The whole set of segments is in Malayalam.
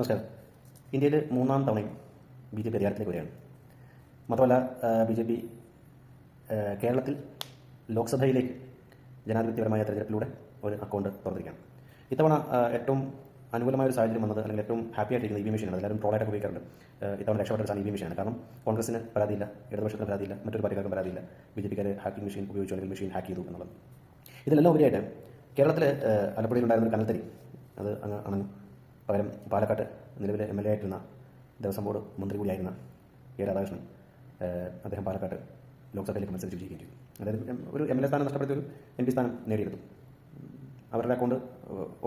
നമസ്കാരം. ഇന്ത്യയിൽ മൂന്നാം തവണയും ബി ജെ പി അധികാരത്തിലേക്ക് വരികയാണ്. മാത്രമല്ല ബി ജെ പി കേരളത്തിൽ ലോക്സഭയിലേക്ക് ജനാധിപത്യപരമായ തെരഞ്ഞെടുപ്പിലൂടെ ഒരു അക്കൗണ്ട് തുറന്നിരിക്കുകയാണ്. ഇത്തവണ ഏറ്റവും അനുകൂലമായ ഒരു സാഹചര്യം വന്നത് അല്ലെങ്കിൽ ഏറ്റവും ഹാപ്പി ആയിട്ടിരിക്കുന്ന ഇ വി മെഷീനാണ്. എല്ലാവരും ട്രോളായിട്ട് ഉപയോഗിക്കാറുണ്ട്. ഇത്തവണ രക്ഷപ്പെട്ട സാധനം ഇ വി മെഷീനാണ്. കാരണം കോൺഗ്രസിന് പരാതിയില്ല ഇടതുപക്ഷത്തിന് പരാതിയില്ല മറ്റൊരു പാർട്ടിക്കാർക്കും പരാതിയില്ല. ബി ജെ പിക്കാർ ഹാക്കിംഗ് മെഷീൻ ഉപയോഗിച്ചു അല്ലെങ്കിൽ മെഷീൻ ഹാക്ക് ചെയ്തു എന്നുള്ളത്. ഇതിലെല്ലാം ഉപരിയായിട്ട് കേരളത്തിൽ ആലപ്പുഴയിൽ ഉണ്ടായിരുന്ന ഒരു കനൽത്തരി അത് അങ്ങ് അണഞ്ഞു. പകരം പാലക്കാട്ട് നിലവിലെ എം എൽ എ ആയിരുന്ന ദേവസ്വം ബോർഡ് മന്ത്രി കൂടിയായിരുന്ന എ രാധാകൃഷ്ണൻ അദ്ദേഹം പാലക്കാട്ട് ലോക്സഭയിലേക്ക് മത്സരിച്ച് വിജയിക്കുകയും ചെയ്തു. അതായത് ഒരു എം എൽ എ സ്ഥാനം നഷ്ടപ്പെടുത്തി ഒരു എം പി സ്ഥാനം നേടിയെടുത്തു. അവരുടെ അക്കൗണ്ട്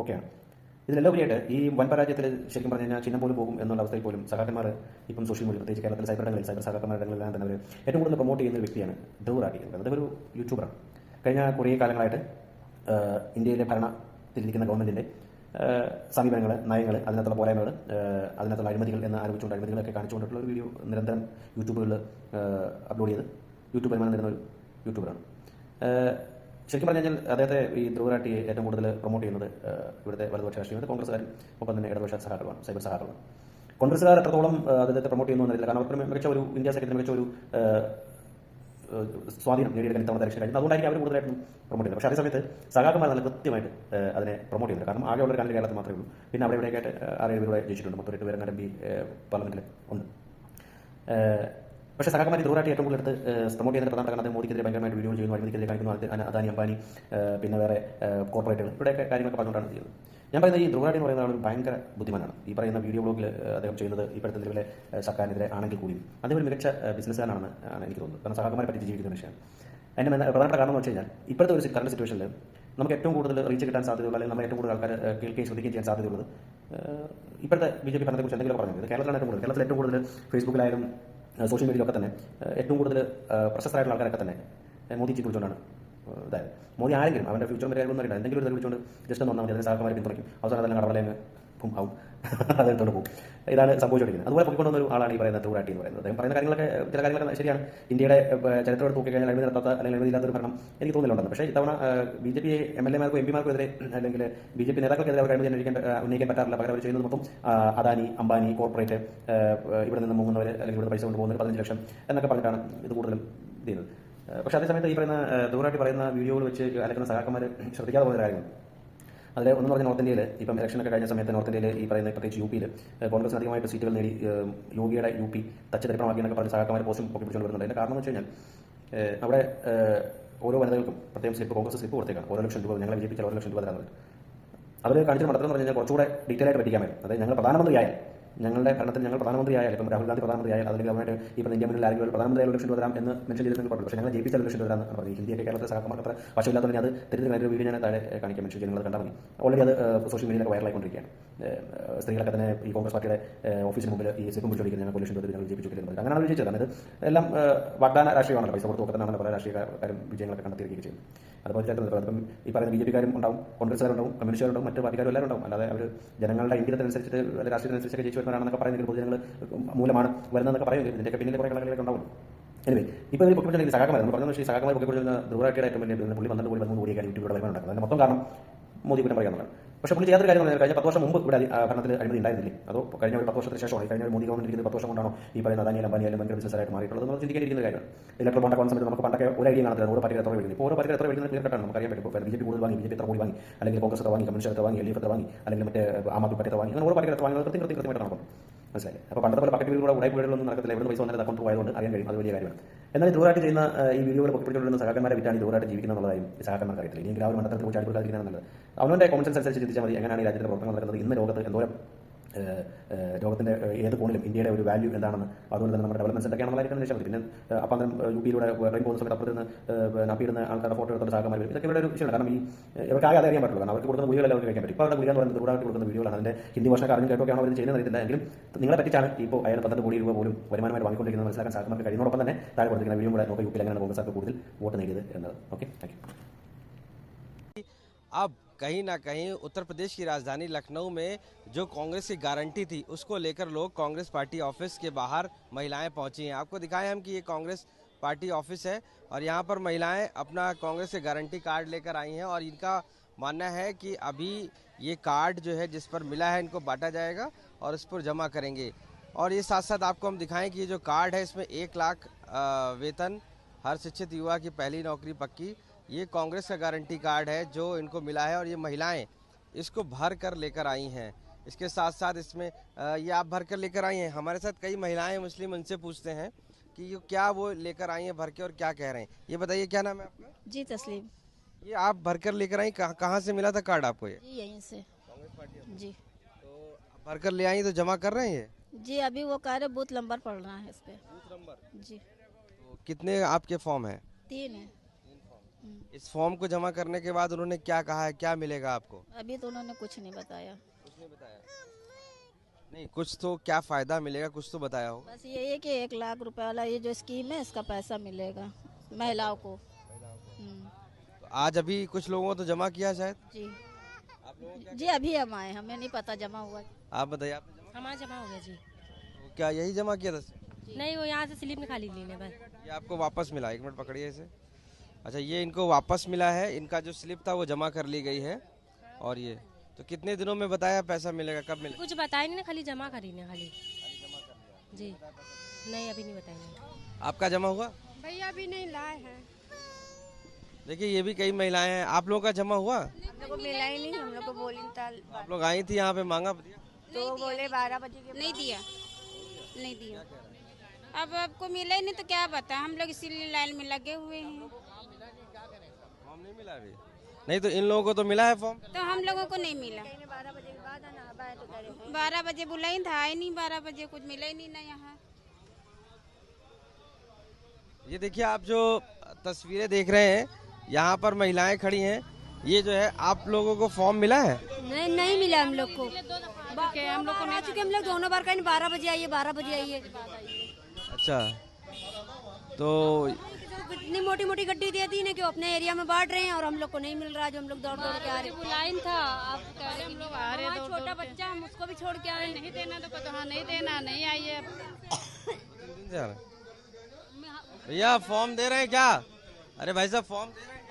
ഓക്കെയാണ്. ഇതിനെല്ലാം ഉപരിയായിട്ട് ഈ വൻ പരാജയത്തിൽ ശരിക്കും പറഞ്ഞു കഴിഞ്ഞാൽ ചിഹ്നം പോലും പോകും എന്നുള്ള അവസ്ഥയിൽ പോലും സഹാക്കന്മാർ ഇപ്പം സോഷ്യൽ മീഡിയ പ്രത്യേകിച്ച് കേരളത്തിൽ സൈബർ ഇടങ്ങളിൽ സൈബർ സഹാക്കന്മാരുടെ ഇടങ്ങളിലെല്ലാം തന്നെ അവർ ഏറ്റവും കൂടുതൽ പ്രൊമോട്ട് ചെയ്യുന്ന വ്യക്തിയാണ് ദേവറാട്ടി അദ്ദേഹം ഒരു യൂട്യൂബറാണ് കഴിഞ്ഞ കുറേ കാലങ്ങളായിട്ട് ഇന്ത്യയിലെ ഭരണത്തിലിരിക്കുന്ന ഗവൺമെന്റിന്റെ സമീപനങ്ങൾ നയങ്ങൾ അതിനകത്തുള്ള പോരായ്മകൾ അതിനകത്തുള്ള അഴിമതികൾ എന്ന് ആരോപിച്ചുകൊണ്ട് അഴിമതികളൊക്കെ കാണിച്ചുകൊണ്ടിട്ടുള്ള ഒരു വീഡിയോ നിരന്തരം യൂട്യൂബുകളിൽ അപ്ലോഡ് ചെയ്ത് യൂട്യൂബ് വരുമാനം തരുന്ന ഒരു യൂട്യൂബറാണ്. ശരിക്കും പറഞ്ഞു കഴിഞ്ഞാൽ അദ്ദേഹത്തെ ഈ ധ്രുവരാട്ടിയെ ഏറ്റവും കൂടുതൽ പ്രൊമോട്ട് ചെയ്യുന്നത് ഇവിടുത്തെ വലതുപക്ഷ രാഷ്ട്രീയം കോൺഗ്രസ്സുകാരും ഒപ്പം തന്നെ ഇടതുപക്ഷ സഹാക്കളാണ് സൈബർ സഹാക്കളാണ് കോൺഗ്രസ്സുകാർ എത്രത്തോളം അദ്ദേഹത്തെ പ്രൊമോട്ട് ചെയ്യുന്നു എന്നറിയില്ല കാരണം അവർക്ക് മികച്ച ഒരു ഇന്ത്യ സഖ്യത്തിന് മികച്ച ഒരു സ്വാധീനം നേടിയെടുക്കാൻ ഇത്തവണ ദക്ഷിണ കഴിഞ്ഞു അതുകൊണ്ടായിരിക്കും അവർ കൂടുതലായിട്ടും പ്രൊമോട്ട് ചെയ്യുന്നത് പക്ഷേ അതേസമയത്ത് സഖാക്കന്മാർ നല്ല കൃത്യമായിട്ട് അതിനെ പ്രൊമോട്ട് ചെയ്യുന്നത് കാരണം ആകെയുള്ള കാലം കേരളത്തിൽ മാത്രമേ ഉള്ളൂ. പിന്നെ അവിടെ ഇവിടെയൊക്കെ ആറേഴ് പേരുടെ ജയിച്ചിട്ടുണ്ട്? മൊത്തം എട്ട് പേരെ എം പാർലമെന്റിൽ ഉണ്ട്. പക്ഷേ സഖാക്കന്മാർ ധ്രുവരാട്ടി ഏറ്റവും കൂടുതൽ എടുത്ത് പ്രൊമോട്ട് ചെയ്യുന്ന പ്രധാന കാരണം മോദിക്കെതിരെ ഭയങ്കരമായിട്ട് വീഡിയോ ചെയ്യുന്നു അഴിമതിക്കെതിരെ കാണിക്കുന്നു അത് അദാനി അംബാനി പിന്നെ വേറെ കോർപ്പറേറ്റുകൾ ഇവിടെയൊക്കെ കാര്യങ്ങളൊക്കെ പറഞ്ഞുകൊണ്ടാണ് ചെയ്യുന്നത് ഞാൻ പറയുന്നത് ഈ ധ്രുവനാടി എന്ന് പറയുന്ന ആൾ ഭയങ്കര ബുദ്ധിമാനാണ്. ഈ പറയുന്ന വീഡിയോ ബ്ലോഗിൽ അദ്ദേഹം ചെയ്യുന്നത് ഇപ്പോഴത്തെ നിലവിലെ സർക്കാരിനെതിരെ ആണെങ്കിൽ കൂടിയും. അദ്ദേഹം ഒരു മികച്ച ബിസിനസ്സുകാരനാണെന്ന് ആണ് എനിക്ക് തോന്നുന്നത്. കാരണം സഹാക്കന്മാരെ പറ്റി ജീവിക്കുന്ന വിഷയമാണ് അതിന്റെ പ്രധാനപ്പെട്ട കാരണം എന്ന് വെച്ച് കഴിഞ്ഞാൽ ഇപ്പോഴത്തെ ഒരു കറണ്ട് സിറ്റുവേഷനിൽ നമുക്ക് ഏറ്റവും കൂടുതൽ റീച്ച് കിട്ടാൻ സാധ്യതയുള്ള അല്ലെങ്കിൽ നമ്മൾ ഏറ്റവും കൂടുതൽ ആൾക്കാർ കേൾക്കുകയും ശ്രദ്ധിക്കുകയും ചെയ്യാൻ സാധ്യതയുള്ളത് ഇപ്പോഴത്തെ ബി ജെ പി ഭരണത്തെക്കുറിച്ച് എന്തെങ്കിലും പറഞ്ഞത് കേരളത്തിലാണ് ഏറ്റവും കൂടുതൽ. കേരളത്തിൽ ഏറ്റവും കൂടുതൽ ഫേസ്ബുക്കിലായാലും സോഷ്യൽ മീഡിയയിലൊക്കെ തന്നെ ഏറ്റവും കൂടുതൽ പ്രശസ്തരായിട്ടുള്ള ആൾക്കാരൊക്കെ തന്നെ മോദിജി കുറിച്ചുകൊണ്ടാണ്. ഏഹ്, ഇതായത്. മോദി ആരെങ്കിലും അവന്റെ ഫ്യൂച്ചർ വരെ ഒന്നും അറിയില്ല. എന്തെങ്കിലും ഒരു വിളിച്ചുകൊണ്ട് ജസ്റ്റ് ഒന്ന് വന്നാൽ മതി. അതിന് സഹകമാരെ പിന്തുണയ്ക്കും. അവസാനം അതെല്ലാം കടവലങ്ങ് പും ആവും അതെടുത്തോണ്ട് പോകും. ഇതാണ് സംഭവിച്ചിരിക്കുന്നത് അതുപോലെ പൊക്കിക്കൊണ്ടുവന്ന ഒരു ആളാണ് ഈ പറയുന്ന ടൂറാട്ടി എന്ന് പറയുന്നത്. അദ്ദേഹം പറയുന്ന കാര്യങ്ങളൊക്കെ ചില കാര്യങ്ങളൊക്കെ ശരിയാണ്. ഇന്ത്യയുടെ ചരിത്രം എടുത്ത് നോക്കിക്കഴിഞ്ഞാൽ അഴിമതി നടത്താത്ത അല്ലെങ്കിൽ ഇല്ലാത്ത ഒരു ഭരണം എനിക്ക് തോന്നുന്നുണ്ടെന്ന് പക്ഷേ ഇത്തവണ B J P M L എമാർക്കും M പിമാർക്കും എതിരെ അല്ലെങ്കിൽ ബി ജെ പി നേതാക്കൾക്കെതിരെ അവർ അഴിമതി അന്വേഷിക്കാൻ ഉന്നയിക്കാൻ പറ്റാറില്ല. പകരം അവർ ചെയ്യുന്നത് മൊത്തം അദാനി അംബാനി കോർപ്പറേറ്റ് ഇവിടെ നിന്ന് മുങ്ങുന്നവർ അല്ലെങ്കിൽ ഇവിടെ പൈസ കൊണ്ടുപോകുന്നവർ പതിനഞ്ച് ലക്ഷം എന്നൊക്കെ പറഞ്ഞിട്ടാണ് ഇത് കൂടുതലും ചെയ്യുന്നത്. പക്ഷേ അതേസമയത്ത് ഈ പറയുന്ന ദൂരമായിട്ട് പറയുന്ന വീഡിയോകൾ വെച്ച് അലക്കുന്ന സഹാക്കന്മാർ ശ്രദ്ധിക്കാതെ പോകുന്ന കാര്യങ്ങൾ അതിൽ ഒന്ന് പറഞ്ഞ നോർത്ത് ഇന്ത്യയിൽ ഇപ്പം ഇലക്ഷനൊക്കെ കഴിഞ്ഞ സമയത്ത് നോർത്ത് ഇന്ത്യയിൽ ഈ പറയുന്ന പ്രത്യേകിച്ച് യു പിയിൽ കോൺഗ്രസ് അധികമായിട്ട് സീറ്റുകൾ നേടി യോഗിയുടെ യു പി തച്ച് തരിപ്പണമാക്കി എന്നൊക്കെ പറഞ്ഞ സഹാക്കന്മാർ പോസ്റ്റും ഒക്കെ പിടിച്ചുകൊണ്ട് വരുന്നുണ്ട്. അതിന്റെ കാരണം എന്ന് വെച്ച് കഴിഞ്ഞാൽ അവിടെ ഓരോ വനിതകൾക്കും പ്രത്യേകം സ്ലിപ്പ് കോൺഗ്രസ് സ്ലിപ്പ് കൊടുത്തേക്കാണ്. ഓരോ ലക്ഷം രൂപ ഞങ്ങളെ വിജയിപ്പിച്ചാൽ ഓരോ ലക്ഷം രൂപ തരാൻ അവർ കാണിച്ചിട്ട് മടത്തെന്ന് പറഞ്ഞു കഴിഞ്ഞാൽ കുറച്ചുകൂടെ ഡീറ്റെയിൽ ആയിട്ട് പറ്റും. അതായത് ഞങ്ങൾ പ്രധാനമന്ത്രിയായാൽ ഞങ്ങളുടെ ഭരണത്തിൽ ഞങ്ങൾ പ്രധാനമന്ത്രിയായാൽ ഇപ്പം രാഹുൽ ഗാന്ധി പ്രധാനമന്ത്രിയായാൽ അല്ലെങ്കിൽ അവരുടെ പറഞ്ഞ ഇന്ത്യ മുന്നിൽ ആരെങ്കിലും പ്രധാനമന്ത്രിയായ പ്രധാനമന്ത്രി ഒരു ലക്ഷം എന്ന് മെൻഷൻ ചെയ്തിട്ട് പറഞ്ഞു പക്ഷേ ഞങ്ങൾ ജയിപ്പിച്ച ഒരു ലക്ഷം രൂപ എന്ന് പറഞ്ഞു ഹിന്ദിയൊക്കെ കേരളത്തിൽ സഹകരണമാർക്ക് അത്ര വശമില്ലാത്തതിന് അത് തെറ്റിദ്ധ വീഡിയോ ഞാൻ താഴെ കാണിക്കാൻ മെൻഷൻ ചെയ്യുന്നത് കണ്ടാൽ മതി. ഓൾറെഡി അത് സോഷ്യൽ മീഡിയയിലൊക്കെ വൈറലായിക്കൊണ്ടിരിക്കുകയാണ് സ്ത്രീകളൊക്കെ തന്നെ ഈ കോൺഗ്രസ് പാർട്ടിയുടെ ഓഫീസിന് മുമ്പിൽ ഈ സിപ്പം പിടിച്ചോടിക്കുന്ന ഞങ്ങൾ ഒരു ലക്ഷം രൂപ ഞങ്ങൾ ജയിപ്പിച്ചു കൊടുക്കുന്നത് അങ്ങനെയാണ് വിജയിച്ചത് അതായത് എല്ലാം വാഗ്ദാന രാഷ്ട്രീയമാണല്ലോ. പൈസ കൊടുത്തു കൊടുത്തതാണ് പല രാഷ്ട്രീയക്കാരും വിജയങ്ങളൊക്കെ കണ്ടെത്തിയിരിക്കുകയും ചെയ്യും അതുപോലെ ചേട്ടൻ ഈ പറയുന്ന ബി ജെ പിക്കാരും ഉണ്ടാവും കോൺഗ്രസ്സുകാരുണ്ടാവും കമ്മ്യൂണിസ്റ്റുകാരുണ്ടാവും മറ്റ് പാർട്ടിക്കാരും എല്ലാവരും ഉണ്ടാവും. അല്ലാതെ അവർ ജനങ്ങളുടെ ഇംഗിതത്തിനനുസരിച്ചിട്ട് രാഷ്ട്രീയത്തിനനുസരിച്ചൊക്കെ ജയിച്ചു വരുന്നവരാണെന്നൊക്കെ പറയുന്നെങ്കിൽ പൊതുജനങ്ങൾ മൂലമാണ് വരുന്നതെന്നൊക്കെ പറയുമെങ്കിൽ ഇതിന്റെയൊക്കെ പിന്നിലെ കുറേ കളകളൊക്കെ ഉണ്ടാവും. എനിവേ ഇപ്പോൾ പൊക്കിപ്പിടിച്ച സഹാക്കന്മാർ നമ്മൾ പറഞ്ഞ ഈ സഹാക്കന്മാർ പൊക്കിപ്പിടിച്ച ദൂരാട്ടിയുടെ ഏറ്റവും വലിയ പുള്ളി പന്ത്രണ്ട് കോടി പതിമൂന്ന് കോടിയൊക്കെ യൂട്യൂബിലൂടെ വരുമാനം ഉണ്ടാക്കുന്നത് അതിന്റെ മൊത്തം കാരണം മോദി കുറ്റം പറയാനുള്ളതാണ് പക്ഷേ പുള്ളി ചെയ്യാത്തൊരു കാര്യം പറഞ്ഞാൽ കഴിഞ്ഞ പത്ത് വർഷം മുമ്പ് ഇവിടെ ഭരണത്തിൽ അഴിമതി ഉണ്ടായിരുന്നില്ലേ? അതോ കഴിഞ്ഞ ഒരു പത്ത് വർഷത്തിന് ആയി കഴിഞ്ഞ ഒരു മോദി ഗവൺമെന്റ് ഇരിക്കുന്ന പത്ത് വർഷം കൊണ്ടാണോ ഈ പറയുന്ന അദാനിയാലും അംബാനിയാലും ഭയങ്കര ബിസിനസ്സായിട്ട് മാറിയിട്ടുള്ളത് നമ്മൾ ചിന്തിക്കേണ്ടിയിരിക്കുന്ന കാര്യമാണ്. ഇലക്ട്രോ ബോണ്ട കോൺസെപ്റ്റ് നമുക്ക് പണ്ടൊക്കെ ഒരു ഐഡിയ കാണത്തില്ല ഓരോ പാർട്ടി എത്ര ഇപ്പോൾ ഓരോ പാർട്ടി എത്ര മേടിക്കുന്നത് ക്ലിയർ കട്ടാണ് നമുക്ക് അറിയാൻ പറ്റും. ബി ജെ പി കൂടുതൽ വാങ്ങി ബി ജെ പി എത്ര കൂടി വാങ്ങി അല്ലെങ്കിൽ കോൺഗ്രസ് എത്ര വാങ്ങി കമ്മ്യൂണിസ്റ്റ് എത്ര വാങ്ങി എൽ ഡി എഫ് എത്ര വാങ്ങി അല്ലെങ്കിൽ മറ്റേ ആം ആദ്മി പാർട്ടി എത്ര വാങ്ങി അങ്ങനെ ഓരോ പാർട്ടി എത്ര വാങ്ങി. കൃത്യം കൃത്യം കൃത്യമായിട്ട് നടക്കും മനസ്സിലായി അപ്പോൾ പണ്ടത്തെ പോലെ പക്കറ്റ് വീടുകൂടെ ഉടായി വീടുകളൊന്നും നടക്കത്തില്ല. എവിടെ പൈസ വന്നാൽ അക്കൗണ്ട് പോയതുകൊണ്ട് അറിയാൻ കഴിയും. അത് വലിയ കാര്യമാണ്. എന്നാൽ ദൂരായിട്ട് ചെയ്യുന്ന ഈ വീഡിയോകൾ പൊക്കിപ്പിടിച്ചുകൊണ്ടിരുന്ന സഹാക്കന്മാരെ വിറ്റാണ് ദൂരായിട്ട് ജീവിക്കുന്നത് എന്നുള്ളതായും ഈ സഹാക്കന്മാർക്ക് അറിയത്തില്ല. ഇനി ഗ്രാമ മണ്ഡലത്തിൽ പോയി ചാടിക്കൊടുക്കാതിരിക്കുന്നത് നല്ലത്. അവനവന്റെ കോമൺ സെൻസ് അനുസരിച്ച് ചിന്തിച്ചാൽ മതി. എങ്ങനെയാണ് ഈ രാജ്യത്തിന്റെ പ്രവർത്തനം നടക്കുന്നത്? ഇന്ന് ലോകത്ത് എന്തോരം ഏഹ്, ഏത് കോണിലും ഇന്ത്യയുടെ ഒരു വാല്യൂ എന്താണെന്ന് അതുകൊണ്ട് തന്നെ നമ്മുടെ ഡെവലപ്മെന്റ്സ് എന്തൊക്കെയാണെന്നുള്ളതായിരിക്കും വെച്ചാൽ മതി. പിന്നെ അപ്പം അന്നേരം യു പിയിലൂടെ റെയിൻ പോകുന്ന സമയത്ത് അപ്പുറത്ത് നിന്ന് നപ്പിയിടുന്ന ആൾക്കാരുടെ ഫോട്ടോ എടുത്തുള്ള സാഹമാർ. ഇതൊക്കെ ഇവിടെ ഒരു വിഷയമാണ്. കാരണം ഈ ഇവർക്ക് ആകെ അറിയാൻ പറ്റുള്ളൂ. കാരണം അവർക്ക് കൊടുക്കുന്ന വീഡിയോ അവർക്ക് കഴിക്കാൻ പറ്റും. ഇപ്പോൾ അവരുടെ വീഡിയോ എന്ന് പറയുന്നത് ദൂരായിട്ട് കൊടുക്കുന്ന വീഡിയോകളാണ്. അതിന്റെ ഹിന്ദി ഭാഷ അറിഞ്ഞ് കേട്ടൊക്കെയാണ് അവർ ചെയ്യുന്നത് അറിയത്തില്ല. എങ്കിലും നിങ്ങളെ പറ്റിച്ചാണ് ഇപ്പോൾ അയാൾ പന്ത്രണ്ട് കോടി രൂപ പോലും വരുമാനമായി വാങ്ങിക്കൊണ്ടിരിക്കുന്നത് മനസ്സിലാക്കാൻ സഹാക്കന്മാർക്ക് കഴിയുന്നതോടൊപ്പം തന്നെ താഴെ കൊടുത്തിരിക്കുന്ന വീഡിയോ കൂടെ നോക്കി യു പിയിൽ എങ്ങനെയാണ് കോൺഗ്രസ് കൂടുതൽ വോട്ട് നേടിയത് എന്നത്. ഓക്കെ? Thank you. कहीं ना कहीं उत्तर प्रदेश की राजधानी लखनऊ में जो कांग्रेस की गारंटी थी, उसको लेकर लोग कांग्रेस पार्टी ऑफ़िस के बाहर महिलाएँ पहुँची हैं। आपको दिखाएँ हम कि ये कांग्रेस पार्टी ऑफ़िस है और यहाँ पर महिलाएँ अपना कांग्रेस के गारंटी कार्ड लेकर आई हैं और इनका मानना है कि अभी ये कार्ड जो है, जिस पर मिला है, इनको बांटा जाएगा और इस पर जमा करेंगे। और ये साथ साथ आपको हम दिखाएँ कि ये जो कार्ड है, इसमें एक लाख वेतन हर शिक्षित युवा की पहली नौकरी पक्की ये कांग्रेस का गारंटी कार्ड है जो इनको मिला है और ये महिलाएँ इसको भर कर लेकर आई हैं। इसके साथ साथ इसमें ये आप भर कर लेकर आई हैं। हमारे साथ कई महिलाएँ मुस्लिम उनसे पूछते हैं कि ये क्या वो लेकर आई हैं भर के और क्या कह रहे हैं। ये बताइए क्या नाम है आपका? जी तस्लीम। ये आप भर कर लेकर आई कहाँ कहाँ से मिला था कार्ड आपको ये? यहीं से। जी। तो भर कर ले आई तो जमा कर रहे हैं ये? जी अभी वो कह रहे बूथ नंबर पड़ रहा है इस पे। जी। तो कितने आपके फॉर्म है? तीन है। इस फॉर्म को जमा करने के बाद उन्होंने क्या कहा है? क्या मिलेगा आपको? अभी तो उन्होंने कुछ नहीं बताया। कुछ नहीं बताया। नहीं कुछ तो क्या फ़ायदा मिलेगा कुछ तो बताया हो। बस ये है कि एक लाख रुपए वाला ये जो स्कीम है इसका पैसा मिलेगा महिलाओं को। हम्म, तो आज अभी कुछ लोगों को तो जमा किया शायद? जी। आप लोगों जी अभी हम आए हमें नहीं पता जमा हुआ। आप बताइए आपने जमा हमारा जमा हो गया जी। तो क्या यही जमा किया था? नहीं वो यहाँ से स्लिप निकाली ली बस। ये आपको वापस मिला एक मिनट पकड़िए इसे। अच्छा ये इनको वापस मिला है। इनका जो स्लिप था वो जमा कर ली गई है। और ये तो कितने दिनों में बताया पैसा मिलेगा? कब मिलेगा? कुछ बताई नहीं ना खाली जमा करी ने खाली। जी। नहीं अभी नहीं बताएँगे आपका जमा हुआ? भैया भी नहीं लाए हैं। देखिए ये भी कई महिलाएँ हैं। आप लोगों का जमा हुआ? हम लोग मिला ही नहीं हम लोग को बोली ताल आप लोग आई थी यहाँ पे मांगा तो वो बोले बारह बजे के नहीं दिया। नहीं दिया। अब आपको मिला ही नहीं तो क्या बता हम लोग इसीलिए लाइन में लगे हुए हैं। नहीं मिला अभी? नहीं तो इन लोगों को तो मिला है फॉर्म तो हम लोगों को नहीं मिला। बारह बजे के बाद आना तो बारह बजे बुलाई था आए नहीं बारह बजे कुछ मिला ही नहीं ना यहाँ। ये देखिए आप जो तस्वीरें देख रहे हैं यहाँ पर महिलाएँ खड़ी हैं ये जो है आप लोगों को फॉर्म मिला है? नहीं नहीं मिला हम लोग को। हम लोग को आ चुके हम लोग दोनों बार कहीं बारह बजे आइए बारह बजे आइए। अच्छा। तो इतनी मोटी मोटी गड्डी दे दी ना कि वो अपने एरिया में बांट रहे हैं और हम लोग को नहीं मिल रहा जो हम लोग दौड़ दौड़ के आ रहे हैं। लाइन था आप कह रहे हम लोग आ रहे हैं छोटा बच्चा हम उसको भी छोड़ के आए। नहीं देना तो कहते हाँ नहीं देना नहीं आइए हैं। भैया फॉर्म दे रहे हैं क्या? अरे भाई साहब फॉर्म दे रहे हैं।